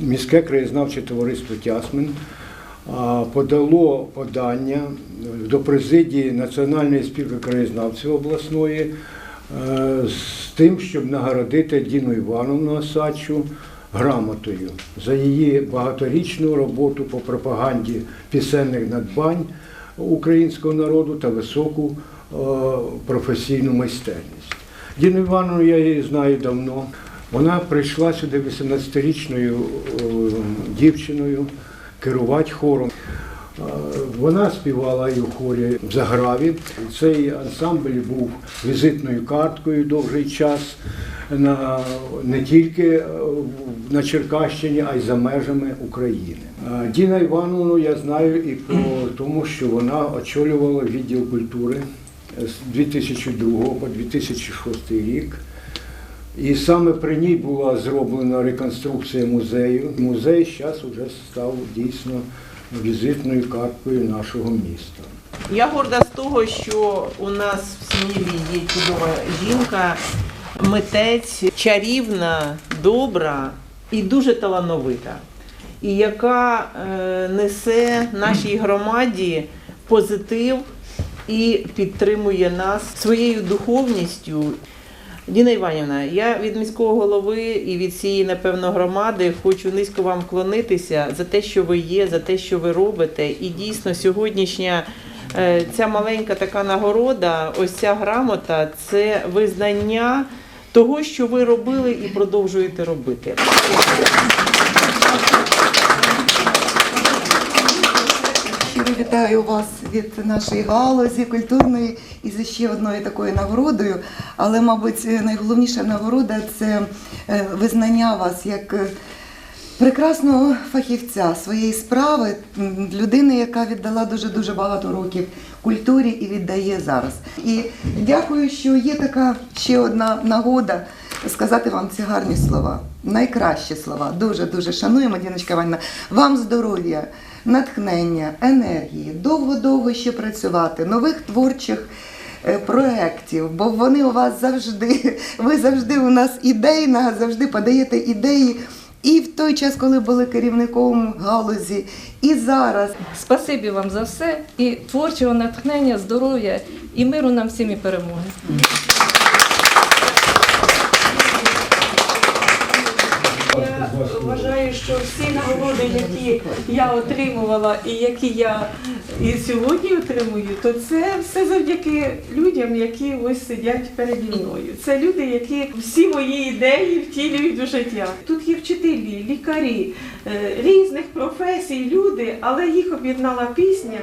Міське краєзнавче товариство Тясмин подало подання до президії Національної спілки краєзнавців обласної е, з тим, щоб нагородити Діну Івановну Осадчу грамотою за її багаторічну роботу по пропаганді пісенних надбань українського народу та високу е, професійну майстерність. Діну Івановну я її знаю давно. Вона прийшла сюди 18-річною е, дівчиною керувати хором. Е, Вона співала і в хорі в Заграві. Цей ансамбль був візитною карткою довгий час на, не тільки е, на Черкащині, а й за межами України. Діна Івановну я знаю і по тому, що вона очолювала відділ культури з 2002 по 2006 рік. І саме при ній була зроблена реконструкція музею. Музей зараз вже став дійсно візитною карткою нашого міста. Я горда з того, що у нас в Смілі є чудова жінка, митець, чарівна, добра і дуже талановита, і яка е, несе нашій громаді позитив і підтримує нас своєю духовністю. Діна Іванівна, я від міського голови і від цієї, напевно, громади хочу низько вам вклонитися за те, що ви є, за те, що ви робите. І дійсно сьогоднішня е, ця маленька така нагорода, ось ця грамота це визнання того, що ви робили і продовжуєте робити. Щиро вітаю вас від нашої галузі культурної і за ще одною такою нагородою. Але, мабуть, найголовніша нагорода це е, визнання вас як е, прекрасного фахівця своєї справи, людини, яка віддала дуже дуже багато років культурі і віддає зараз. І дякую, що є така ще одна нагода сказати вам ці гарні слова. Найкращі слова. Дуже дуже шануємо, Діночка Іванівна. Вам здоров'я, натхнення, енергії, довго-довго ще працювати, нових творчих. е, Проєктів, бо вони у вас завжди, ви завжди у нас ідейна, завжди подаєте ідеї. І в той час, коли були керівником галузі, і зараз. Спасибі вам за все і творчого натхнення, здоров'я і миру нам всім і перемоги. Вважаю, що всі нагороди, які я отримувала і які я і сьогодні отримую, то це все завдяки людям, які ось сидять переді мною. Це люди, які всі мої ідеї втілюють до життя. Тут є вчителі, лікарі е, різних професій, люди, але їх об'єднала пісня.